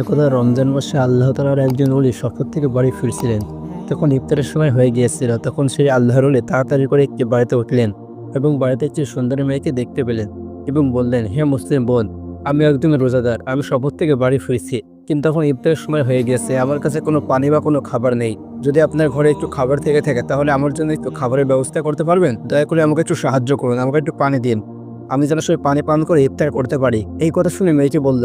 একদা রমজান মাসে আল্লাহ তালার একজন অলি সফর থেকে বাড়ি ফিরছিলেন। তখন ইফতারের সময় হয়ে গিয়েছিল, তখন সেই আল্লাহর অলি তাড়াতাড়ি করে একটি বাড়িতে উঠলেন এবং বাড়িতে একটি সুন্দরী মেয়েকে দেখতে পেলেন এবং বললেন, হে মুসলিম বোন, আমি একজন রোজাদার, আমি সফর থেকে বাড়ি ফিরছি। কিন্তু এখন ইফতারের সময় হয়ে গেছে আমার কাছে কোনো পানি বা কোনো খাবার নেই। যদি আপনার ঘরে একটু খাবার থেকে থাকে, তাহলে আমার জন্য একটু খাবারের ব্যবস্থা করতে পারবেন? দয়া করে আমাকে একটু সাহায্য করুন, আমাকে একটু পানি দিন। আমি যেন সেই পানি পান করে ইফতার করতে পারি। এই কথা শুনে মেয়েটি বলল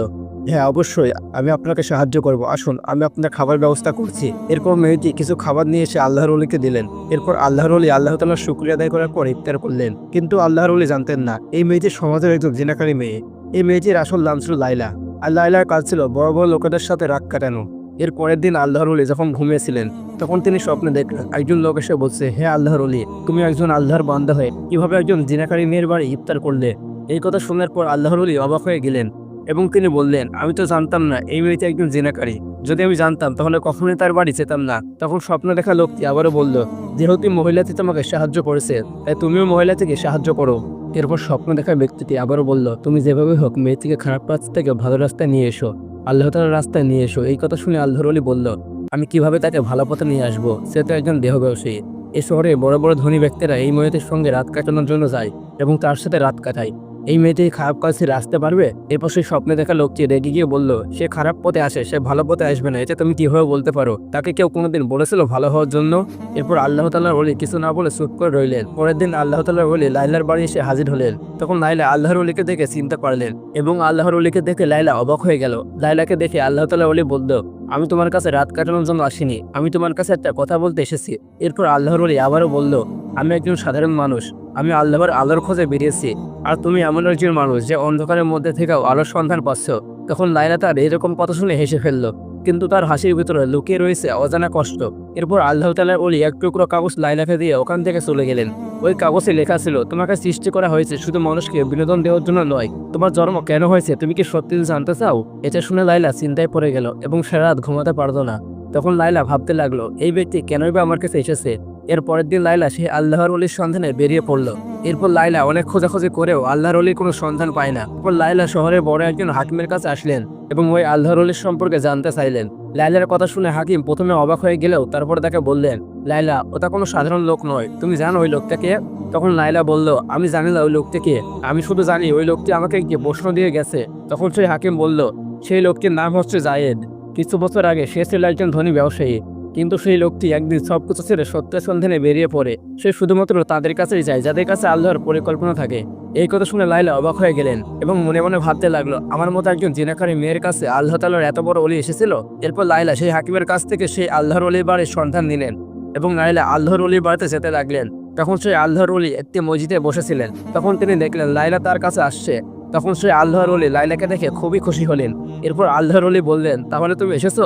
হ্যাঁ অবশ্যই। আমি আপনাকে সাহায্য করব। আসুন, আমি আপনার খাবার ব্যবস্থা করছি। এরপর মেয়েটি কিছু খাবার নিয়ে এসে আল্লাহর অলিকে দিলেন। এরপর আল্লাহর অলি আল্লাহ তালার শুক্রিয়া আদায় করার পর ইফতার করলেন। কিন্তু আল্লাহর অলি জানতেন না, এই মেয়েটি সমাজের একজন জিনাকারী মেয়ে। এই মেয়েটির আসল নাম ছিল লাইলা আর লাইলার কাজ ছিল বড় বড় লোকেদের সাথে রাগ কাটানো। এর পরের দিন আল্লাহর অলি যখন ঘুমিয়েছিলেন, তখন তিনি স্বপ্নে দেখলেন, একজন লোক এসে বলছে, হে আল্লাহর অলি তুমি একজন আল্লাহর বান্দা হয়ে কীভাবে একজন জিনাকারী মেয়ের বাড়ি ইফতার করলে? এই কথা শোনার পর আল্লাহর অলি অবাক হয়ে গেলেন। এবং তিনি বললেন, আমি তো জানতাম না, এই মেয়েটি একজন জিনাকারী। যদি আমি জানতাম, তাহলে কখনোই তার বাড়ি যেতাম না। তখন স্বপ্ন দেখা লোকটি আবারও বলল, যেহেতু মহিলাটি তোমাকে সাহায্য করেছে, তাই তুমিও মহিলাটিকে সাহায্য করো। এরপর স্বপ্ন দেখা ব্যক্তিটি আবারও বলল, তুমি যেভাবে হোক মেয়েটিকে খারাপ রাস্তা থেকে ভালো রাস্তায় নিয়ে এসো, আল্লাহ তালার রাস্তায় নিয়ে এসো। এই কথা শুনে আল্লাহর অলি বলল, আমি কীভাবে তাকে ভালো পথে নিয়ে আসব? সে তো একজন দেহ ব্যবসায়ী এই শহরে বড় বড় ধনী ব্যক্তিরা এই মেয়েটির সঙ্গে রাত কাটানোর জন্য যায় এবং তার সাথে রাত কাটায়। এই মেয়েটি খারাপ কাজ ছেড়ে আসতে পারবে? এরপর সেই স্বপ্নে দেখা লোকটি রেগে গিয়ে বলল, সে খারাপ পথে আসে, সে ভালো পথে আসবে না। এটা তুমি কীভাবে বলতে পারো? তাকে কেউ কোনোদিন বলেছিল ভালো হওয়ার জন্য? এরপর আল্লাহ তাল্লাহ বলি কিছু না বলে চুপ করে রইলেন। পরের দিন আল্লাহ তাল্লাহ বলি লাইলার বাড়ি এসে হাজির হলেন। তখন লাইলা আল্লাহর অলিকে দেখে চিন্তা পারলেন এবং আল্লাহর অলিকে দেখে লাইলা অবাক হয়ে গেল। লাইলাকে দেখে আল্লাহ তাল্লাহ অলি বলল আমি তোমার কাছে রাত কাটানোর জন্য আসিনি। আমি তোমার কাছে একটা কথা বলতে এসেছি। এরপর আল্লাহর অলি আবারও বলল, আমি একজন সাধারণ মানুষ। আমি আল্লাহর আলোর খোঁজে বেরিয়েছি। আর তুমি এমন একজন মানুষ যে অন্ধকারের মধ্যে থেকেও আলোর সন্ধান পাচ্ছ। তখন লাইলা তার এরকম কথা শুনে হেসে ফেলল, কিন্তু তার হাসির ভিতরে লুকিয়ে রয়েছে অজানা কষ্ট। এরপর আল্লাহ তালার ওলি এক টুকরো কাগজ লাইলাকে দিয়ে ওখান থেকে চলে গেলেন। ওই কাগজে লেখা ছিল তোমাকে সৃষ্টি করা হয়েছে শুধু মানুষকে, বিনোদন দেওয়ার জন্য নয়। তোমার জন্ম কেন হয়েছে, তুমি কি সত্যি জানতে চাও? এটা শুনে লাইলা চিন্তায় পড়ে গেল এবং সারা রাত ঘুমাতে পারতো না। তখন লাইলা ভাবতে লাগল, এই ব্যক্তি কেনই বা আমার কাছে এসেছে? এর পরের দিন লাইলা সে আল্লাহর অলির সন্ধানে বেরিয়ে পড়ল। এরপর লাইলা অনেক খোঁজাখুঁজি করেও আল্লাহর অলির কোনো সন্ধান পায় না। এরপর লাইলা শহরের বড় একজন হাকিমের কাছে আসলেন এবং ওই আল্লাহর অলির সম্পর্কে জানতে চাইলেন। লাইলার কথা শুনে হাকিম প্রথমে অবাক হয়ে গেলেও তারপর তাকে বললেন লাইলা ওটা কোনো সাধারণ লোক নয়। তুমি জানো ওই লোকটাকে তখন লাইলা বলল, আমি জানি না ওই লোকটিকে আমি শুধু জানি ওই লোকটি আমাকে গিয়ে প্রশ্ন দিয়ে গেছে। তখন সেই হাকিম বলল, সেই লোকটির নাম হচ্ছে জায়েদ। কিছু বছর আগে সে ছিল একজন ধনী ব্যবসায়ী। কিন্তু সেই লোকটি একদিন সব কিছু ছেড়ে সত্যের সন্ধানে বেরিয়ে পড়ে। সে শুধুমাত্র তাদের কাছেই যায়, যাদের কাছে আল্লাহর পরিকল্পনা থাকে। এই কথা শুনে লাইলা অবাক হয়ে গেলেন এবং মনে মনে ভাবতে লাগল, আমার মতো একজন জিনাকারী মেয়ের কাছে আল্লাহ তালার এত বড় অলি এসেছিল? এরপর লাইলা সেই হাকিমের কাছ থেকে সেই আল্লাহর অলির বাড়ির সন্ধান নিলেন। এবং লাইলা আল্লাহর অলির বাড়িতে যেতে লাগলেন। তখন সেই আল্লাহর অলি একটি মসজিদে বসেছিলেন। তখন তিনি দেখলেন লাইলা তার কাছে আসছে। তখন সেই আল্লাহর অলি লাইলাকে দেখে খুবই খুশি হলেন। এরপর আল্লাহর অলি বললেন, তাহলে তুমি এসেছ?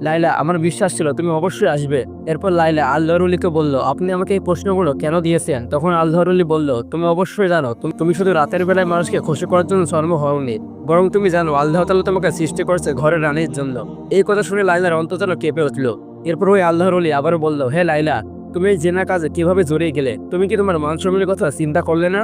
লাইলা আমার বিশ্বাস ছিল তুমি অবশ্যই আসবে। এরপর লাইলা আল্লাহর অলিকে বলল, আপনি আমাকে এই প্রশ্নগুলো কেন দিয়েছেন? তখন আল্লাহর অলি বলল, তুমি অবশ্যই জানো তুমি শুধু রাতের বেলায় মানুষকে খুশি করার জন্য জন্ম হওনি। বরং তুমি জানো, আল্লাহ তালা তোমাকে সৃষ্টি করেছে ঘরের রানীর জন্য। এই কথা শুনে লাইলার অন্ত যেন কেঁপে উঠল। এরপর ওই আল্লাহর অলি আবারও বলল, হে লাইলা তুমি এই জেনা কাজে কীভাবে জড়িয়ে গেলে? তুমি কি তোমার মান সম্মানের কথা চিন্তা করলে না?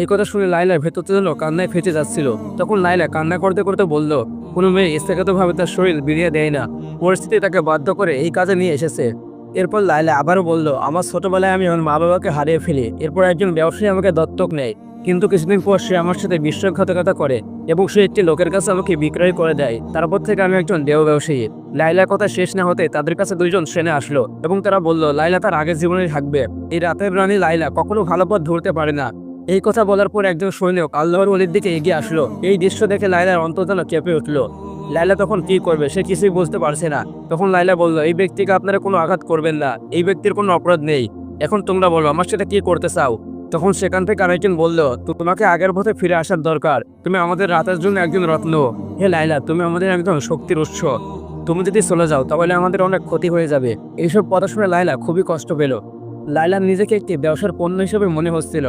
এই কথা শুনে লাইলার ভেতর যেন কান্নায় ফেটে যাচ্ছিল। তখন লাইলা কান্না করতে করতে বলল, কোনো মেয়ে ইচ্ছাগতভাবে তার শরীর বিরিয়ে দেয় না। পরিস্থিতি তাকে বাধ্য করে এই কাজে নিয়ে এসেছে। এরপর লাইলা আবারও বলল, আমার ছোটবেলায় আমি আমার মা বাবাকে হারিয়ে ফেলি। এরপর একজন ব্যবসায়ী আমাকে দত্তক নেয়। কিন্তু কিছুদিন পর সে আমার সাথে বিশ্বাসঘাতকতা করে এবং সে একটি লোকের কাছে আমাকে বিক্রয় করে দেয়। তারপর থেকে আমি একজন দেহ ব্যবসায়ী লাইলার কথা শেষ না হতে তাদের কাছে দুইজন ট্রেনে আসলো এবং তারা বলল লাইলা তার আগের জীবনে থাকবে। এই রাতের রানী লাইলা কখনো ভালো পথ ধরতে পারে না। এই কথা বলার পর একজন সৈনিক আল্লাহর অলির দিকে এগিয়ে আসলো। এই দৃশ্য দেখে লাইলার অন্তর্জাল কেঁপে উঠল। লাইলা তখন কি করবে সে কিছুই বুঝতে পারছে না। তখন লাইলা বলল, এই ব্যক্তিকে আপনারা কোনো আঘাত করবেন না। এই ব্যক্তির কোনো অপরাধ নেই। এখন তোমরা বলো, আমার সাথে কি করতে চাও? তখন সেখান থেকে আরেকজন বলল তোমাকে আগের পথে ফিরে আসার দরকার। তুমি আমাদের রাতের জন্য একজন রত্ন। হে লাইলা তুমি আমাদের একজন শক্তির উৎস। তুমি যদি চলে যাও, তাহলে আমাদের অনেক ক্ষতি হয়ে যাবে। এইসব কথা শুনে লাইলা খুবই কষ্ট পেল। লাইলা নিজেকে একটি ব্যবসার পণ্য হিসেবে মনে হচ্ছিল।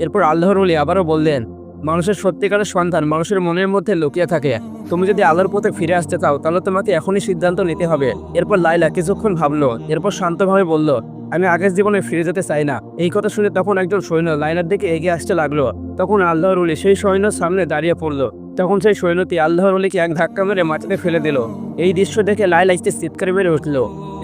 এরপর আল্লাহর আবারও বললেন মানুষের সত্যিকারের সন্ধান মানুষের মনের মধ্যে লুকিয়ে থাকে। তুমি যদি আলোর পথে ফিরে আসতে চাও, তাহলে তোমাকে এখনই সিদ্ধান্ত নিতে হবে। এরপর লাইলা কিছুক্ষণ ভাবলো, এরপর শান্তভাবে বলল, আমি আগের জীবনে ফিরে যেতে চাই না। এই কথা শুনে তখন একজন সৈন্য লাইলার দিকে এগিয়ে আসতে লাগল। তখন আল্লাহর উলি সেই সৈন্যর সামনে দাঁড়িয়ে পড়ল। তখন সেই সৈন্যটি আল্লাহর অলিকে এক ধাক্কা মেরে মাটিতে ফেলে দিল। এই দৃশ্য দেখে লাইলা একটি চিৎকার মেরে উঠল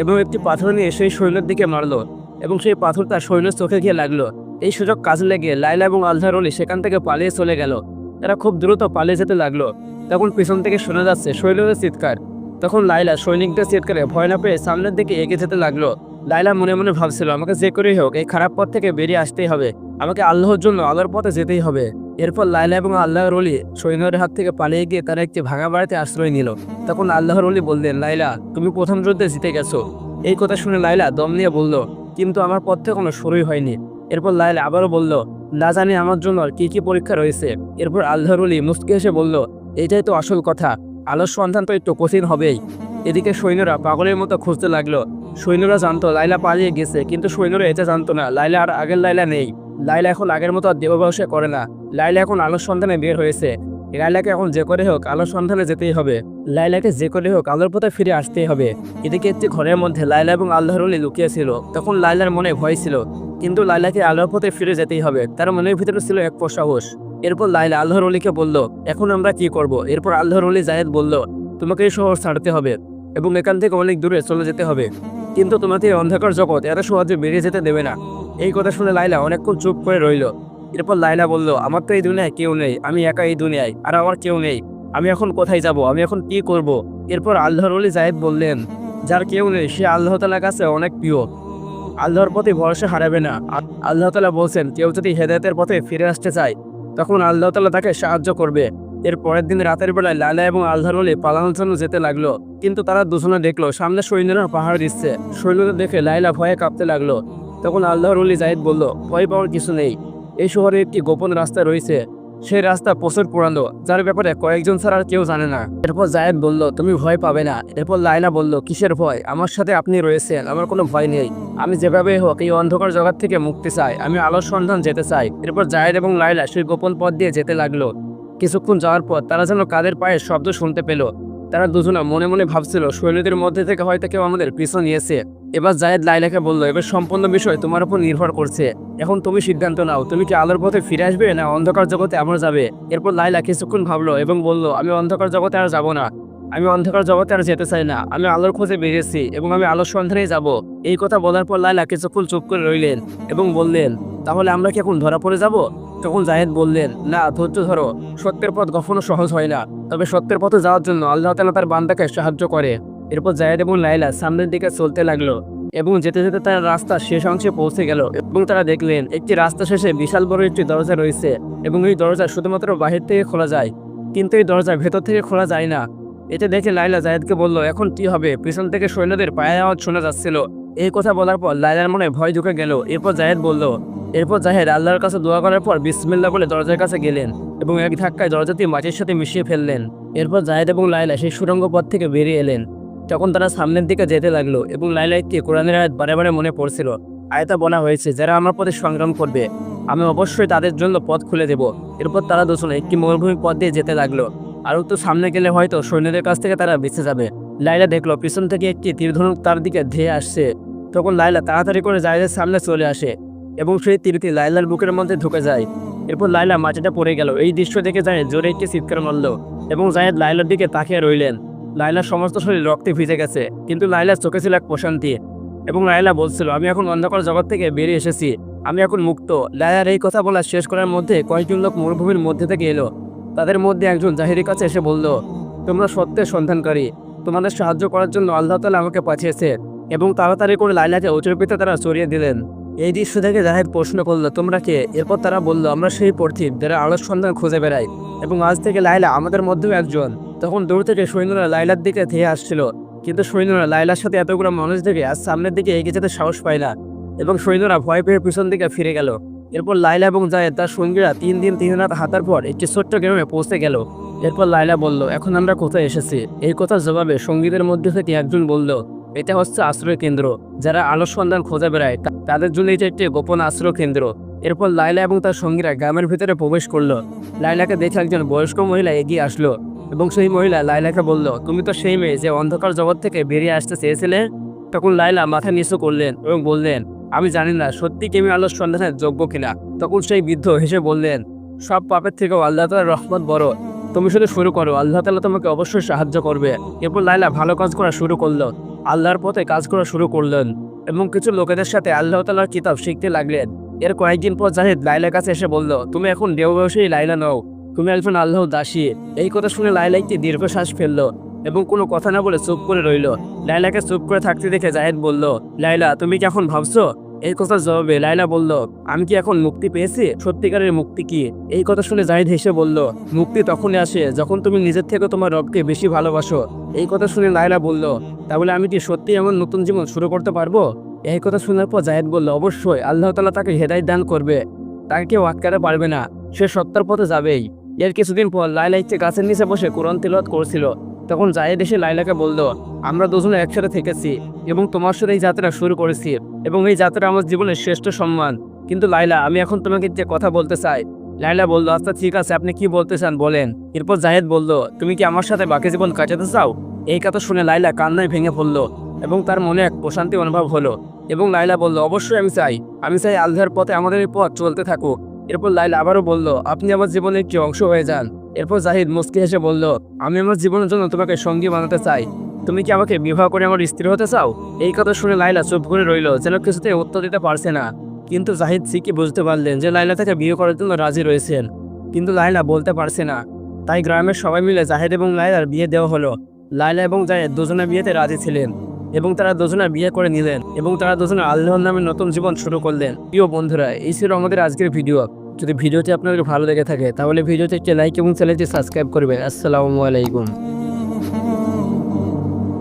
এবং একটি পাথর নিয়ে সেই সৈন্যের দিকে মারলো এবং সেই পাথর তার সৈন্যের চোখে গিয়ে লাগল। এই সুযোগ কাজে লেগে লাইলা এবং আল্লাহর অলি সেখান থেকে পালিয়ে চলে গেল। তারা খুব দ্রুত পালিয়ে যেতে লাগল। তখন পিছন থেকে শোনা যাচ্ছে সৈন্যদের চিৎকার। তখন লাইলা সৈনিকদের চিৎকারে ভয় না পেয়ে সামনের দিকে এগিয়ে যেতে লাগল। লাইলা মনে মনে ভাবছিল, আমাকে যে করেই হোক, এই খারাপ পথ থেকে বেরিয়ে আসতেই হবে। আমাকে আল্লাহর জন্য আলোর পথে যেতেই হবে। এরপর লাইলা এবং আল্লাহর অলি সৈন্যদের হাত থেকে পালিয়ে গিয়ে তারা একটি ভাঙা বাড়িতে আশ্রয় নিল। তখন আল্লাহর অলি বললেন লাইলা তুমি প্রথম যুদ্ধে জিতে গেছো। এই কথা শুনে লাইলা দম নিয়ে বলল, কিন্তু আমার পথে কোনো শুরুই হয়নি। এরপর লাইল আবারও বলল, না জানি আমার জন্য কি কি পরীক্ষা রয়েছে। এরপর আল্লাহর অলি মুস্কে এসে বলল, এটাই তো আসল কথা। আলোর সন্ধান তো একটু কঠিন হবেই। এদিকে সৈন্যরা পাগলের মতো খুঁজতে লাগল। সৈন্যরা জানতো লাইলা পালিয়ে গেছে, কিন্তু সৈন্যরা এটা জানতো না। লাইলা আর আগের লাইলা নেই। লাইলা এখন আগের মতো আর দেববাসে করে না। লাইলা এখন আলোর সন্ধানে বের হয়েছে। লাইলাকে এখন যে করে হোক, আলোর সন্ধানে যেতেই হবে। লাইলাকে যে করে হোক, আলোর পথে ফিরে আসতেই হবে। এদিকে একটি ঘরের মধ্যে লাইলা এবং আল্লাহর অলি লুকিয়েছিল। তখন লাইলার মনে ভয় ছিল, কিন্তু লাইলাকে আলোর পথে ফিরে যেতেই হবে। তার মনের ভিতরে ছিল এক সাহস এরপর লাইলা আল্লাহর অলিকে বলল, এখন আমরা কি করব? এরপর আল্লাহর অলি জায়েদ বলল, তোমাকে এই শহর ছাড়তে হবে এবং এখান থেকে অনেক দূরে চলে যেতে হবে। কিন্তু তোমাকে অন্ধকার জগৎ এত সহজে বেরিয়ে যেতে দেবে না। এই কথা শুনে লাইলা অনেকক্ষণ চুপ করে রইল। এরপর লাইলা বলল, আমার তো এই দুনিয়ায় কেউ নেই, আমি একা এই দুনিয়ায়, আর আমার কেউ নেই। আমি এখন কোথায় যাব? আমি এখন কি করব? এরপর আল্লাহর অলি জায়েদ বললেন, যার কেউ নেই, সে আল্লাহ তালার কাছে অনেক প্রিয়। আল্লাহর প্রতি ভরসা হারাবে না। আল্লাহ তালা বলছেন, কেউ যদি হেদায়তের পথে ফিরে আসতে চায়, তখন আল্লাহ তালা তাকে সাহায্য করবে। এর পরের দিন রাতের বেলায় লালা এবং আল্লাহর অলি পালানোর জন্য যেতে লাগল, কিন্তু তারা দুজনে দেখল, সামনে সৈন্যরা পাহাড় দিচ্ছে। সৈন্যদের দেখে লাইলা ভয়ে কাঁপতে লাগল। তখন আল্লাহর অলি জাহিদ বলল, ভয় পাওয়ার কিছু নেই। এই শহরে একটি গোপন রাস্তা রয়েছে। সেই রাস্তা প্রচুর পুরানো, যার ব্যাপারে কয়েকজন ছাড়া কেউ জানে না। এরপর জায়েদ বলল, তুমি ভয় পাবে না। এরপর লাইলা বলল, কিসের ভয়? আমার সাথে আপনি রয়েছেন, আমার কোনো ভয় নেই। আমি যেভাবে হোক এই অন্ধকার জগৎ থেকে মুক্তি চাই, আমি আলোর সন্ধান যেতে চাই। এরপর জায়েদ এবং লাইলা সেই গোপন পথ দিয়ে যেতে লাগল। কিছুক্ষণ যাওয়ার পর তারা যেন কাদের পায়ের শব্দ শুনতে পেল। তারা দুজনে মনে মনে ভাবছিল সৈন্যদের মধ্যে থেকে হয়তো কেউ আমাদের পিছু নিয়েছে। এবার জায়েদ লাইলাকে বলল, এবার সম্পূর্ণ বিষয় তোমার উপর নির্ভর করছে। এখন তুমি সিদ্ধান্ত নাও, তুমি কি আলোর পথে ফিরে আসবে না অন্ধকার জগতে আবার যাবে? এরপর লাইলা কিছুক্ষণ ভাবলো এবং বলল, আমি অন্ধকার জগতে আর যাব না। আমি অন্ধকার জগতে আর যেতে চাই না। আমি আলোর খোঁজে বেরিয়েছি এবং আমি আলোর সন্ধানেই যাব। এই কথা বলার পর লাইলা কিছুক্ষণ চুপ করে রইলেন এবং বললেন, তাহলে আমরা কি এখন ধরা পড়ে যাব? তখন জাহেদ বললেন, না, ধৈর্য ধরো। সত্যের পথ কখনো সহজ হয় না। তবে সত্যের পথে যাওয়ার জন্য আল্লাহ তালা তার বান্দাকে সাহায্য করে। এরপর জায়েদ এবং লাইলা সামনের দিকে চলতে লাগল এবং যেতে যেতে তারা রাস্তার শেষ অংশে পৌঁছে গেল এবং তারা দেখলেন, একটি রাস্তা শেষে বিশাল বড় একটি দরজা রয়েছে এবং এই দরজা শুধুমাত্র বাহির থেকে খোলা যায়। কিন্তু এই দরজা ভেতর থেকে খোলা যায় না। এটা দেখে লাইলা জায়েদকে বলল, এখন কি হবে? পিছন থেকে সৈন্যদের পায়ে আওয়াজ শোনা যাচ্ছিল। এই কথা বলার পর লাইলার মনে ভয় ঢুকে গেল। এরপর জায়েদ বলল, এরপর জাহেদ আল্লাহর কাছে দোয়া করার পর বিসমিল্লা বলে দরজার কাছে গেলেন এবং এক ধাক্কায় দরজাটি মাটির সাথে মিশিয়ে ফেললেন। এরপর জাহেদ এবং লাইলা সেই সুরঙ্গ পথ থেকে বেরিয়ে এলেন। তখন তারা সামনের দিকে যেতে লাগল এবং লাইলা একটি কোরআনের আয়াত বারে বারে মনে পড়ছিল। আয়তা বলা হয়েছে, যারা আমার পথে সংগ্রাম করবে, আমি অবশ্যই তাদের জন্য পথ খুলে দেব। এরপর তারা দুজনে একটি মরুভূমি পথ দিয়ে যেতে লাগল। আর একটু সামনে গেলে হয়তো সৈন্যদের কাছ থেকে তারা বেঁচে যাবে। লাইলা দেখল, পিছন থেকে একটি তীরধনুক তার দিকে ধেয়ে আসছে। তখন লাইলা তাড়াতাড়ি করে জাহেদের সামনে চলে আসে এবং সেই তীরটি লাইলার বুকের মধ্যে ঢুকে যায়। এরপর লাইলা মাটিটা পড়ে গেল। এই দৃশ্য দেখে জাহেদ জোরে একটি চিৎকার মারল এবং জাহেদ লাইলার দিকে তাকিয়ে রইলেন। লাইলার সমস্ত শরীর রক্তে ভিজে গেছে, কিন্তু লাইলার চোখে ছিল এক প্রশান্তি এবং লাইলা বলছিল, আমি এখন অন্ধকার জগৎ থেকে বেরিয়ে এসেছি। আমি এখন মুক্ত। লাইলার এই কথা বলা শেষ করার মধ্যে কয়েকজন লোক মরুভূমির মধ্যে থেকে এলো। তাদের মধ্যে একজন জাহিরের কাছে এসে বলল, তোমরা সত্যের সন্ধানকারী। তোমাদের সাহায্য করার জন্য আল্লাহ তালা আমাকে পাঠিয়েছে এবং তাড়াতাড়ি করে লাইলাকে উঁচুর পিতা তারা চড়িয়ে দিলেন। এই দৃশ্য থেকে জাহেদ প্রশ্ন করল, তোমরা কে? এরপর তারা বলল, আমরা সেই পর্থিব যারা আলোর সন্ধান খুঁজে বেড়াই এবং আজ থেকে লাইলা আমাদের মধ্যেও একজন। তখন দূর থেকে সৈন্যরা লাইলার দিকে ধেয়ে আসছিল। কিন্তু সৈন্যরা লাইলার সাথে এতগুলো মানুষ দেখে আজ সামনের দিকে এগিয়ে যেতে সাহস পায় না এবং সৈন্যরা ভয় পেয়ে পিছন দিকে ফিরে গেল। এরপর লাইলা এবং জায়েদ, তার সঙ্গীরা তিন দিন, তিন রাত হাতার পর একটি ছোট্ট গ্রামে পৌঁছে গেল। এরপর লাইলা বলল, এখন আমরা কোথায় এসেছি? এই কথার জবাবে সঙ্গীদের মধ্যে থেকে একজন বলল, এটা হচ্ছে আশ্রয় কেন্দ্র। যারা আলোর সন্ধান খোঁজে বেড়ায় তাদের জন্য এটা একটি গোপন আশ্রয় কেন্দ্র। এরপর লাইলা এবং তার সঙ্গীরা গ্রামের ভিতরে প্রবেশ করল। লাইলাকে দেখে একজন বয়স্ক মহিলা এগিয়ে আসলো এবং সেই মহিলা লাইলাকে বলল, তুমি তো সেই মেয়ে যে অন্ধকার জগৎ থেকে বেরিয়ে আসতে চেয়েছিলে? তখন লাইলা মাথা নিচু করলেন এবং বললেন আমি জানি না, সত্যি কি আমি সন্ধানের যোগ্য কিনা? তখন সেই বৃদ্ধ হেসে বললেন, সব পাপের থেকেও আল্লাহ তালার রহমত বড়। তুমি শুধু শুরু করো, আল্লাহ তালা তোমাকে অবশ্যই সাহায্য করবে। এরপর লাইলা ভালো কাজ করা শুরু করল। আল্লাহর পথে কাজ করা শুরু করলেন এবং কিছু লোকেদের সাথে আল্লাহ তালার কিতাব শিখতে লাগলেন। এর কয়েকদিন পর জাহিদ লাইলার কাছে এসে বলল, তুমি এখন দেহ বয়সী লাইলা নও। তুমি একজন আল্লাহ দাসী। এই কথা শুনে লাইলা একটি দীর্ঘশ্বাস ফেলল এবং কোনো কথা না বলে চুপ করে রইল। লাইলাকে চুপ করে থাকতে দেখে জাহেদ বলল লাইলা তুমি কি এখন ভাবছ এই কথার জবাবে লাইলা বলল, আমি কি এখন মুক্তি পেয়েছি? সত্যিকারের মুক্তি কি? এই কথা শুনে জাহিদ হেসে বলল, মুক্তি তখনই আসে যখন তুমি নিজের থেকে তোমার রবকে বেশি ভালোবাসো। এই কথা শুনে লাইলা বলল, তাহলে আমি কি সত্যি এমন নতুন জীবন শুরু করতে পারব? এই কথা শোনার পর জাহেদ বলল, অবশ্যই, আল্লাহ তালা তাকে হেদায়ত দান করবে। তাকে কেউ আটকাতে পারবে না। সে সত্যার পথে যাবেই। এর কিছুদিন পর লাইলা ইচ্ছে গাছের নিচে বসে কোরআন তিলত করছিল। তখন জাহেদ এসে লাইলাকে বলল, আমরা দুজনে একসাথে থেকেছি এবং তোমার সাথে এই যাত্রা শুরু করেছি এবং এই যাত্রা আমার জীবনের শ্রেষ্ঠ সম্মান। কিন্তু লাইলা আমি এখন তোমাকে যে কথা বলতে চাই। লাইলা বলল আচ্ছা ঠিক আছে, আপনি কি বলতে চান বলেন। এরপর জাহেদ বলল, তুমি কি আমার সাথে বাকি জীবন কাটাতে চাও? এই কথা শুনে লাইলা কান্নায় ভেঙে পড়ল এবং তার মনে এক প্রশান্তি অনুভব হলো এবং লাইলা বলল, অবশ্যই আমি চাই। আমি চাই আল্লাহর পথে আমাদের এই পথ চলতে থাকুক। এরপর লাইলা আবারও বলল, আপনি আমার জীবনের একটি অংশ হয়ে যান। এরপর জাহিদ মুস্কি হেসে বলল, আমি আমার জীবনের জন্য তোমাকে সঙ্গী বানাতে চাই। তুমি কি আমাকে বিবাহ করে আমার স্ত্রী হতে চাও? এই কথা শুনে লাইলা চুপ করে রইল, যেন কিছুতে উত্তর দিতে পারছে না। কিন্তু জাহিদ ঠিকই বুঝতে পারলেন যে লাইলা তাকে বিয়ে করার জন্য রাজি রয়েছেন। কিন্তু লাইলা বলতে পারছে না। তাই গ্রামের সবাই মিলে জাহিদ এবং লাইলার বিয়ে দেওয়া হলো। লাইলা এবং জাহিদ দুজনের বিয়েতে রাজি ছিলেন এবং তারা দুজনে বিয়ে করে নিলেন এবং তারা দুজনে আল্লাহর নামে নতুন জীবন শুরু করলেন। প্রিয় বন্ধুরা, এই ছিল আমাদের আজকের ভিডিও। যদি ভিডিওটি আপনার ভালো লেগে থাকে, তাহলে ভিডিওতে একটি লাইক এবং চ্যানেলটি সাবস্ক্রাইব করবেন। আসসালামু আলাইকুম।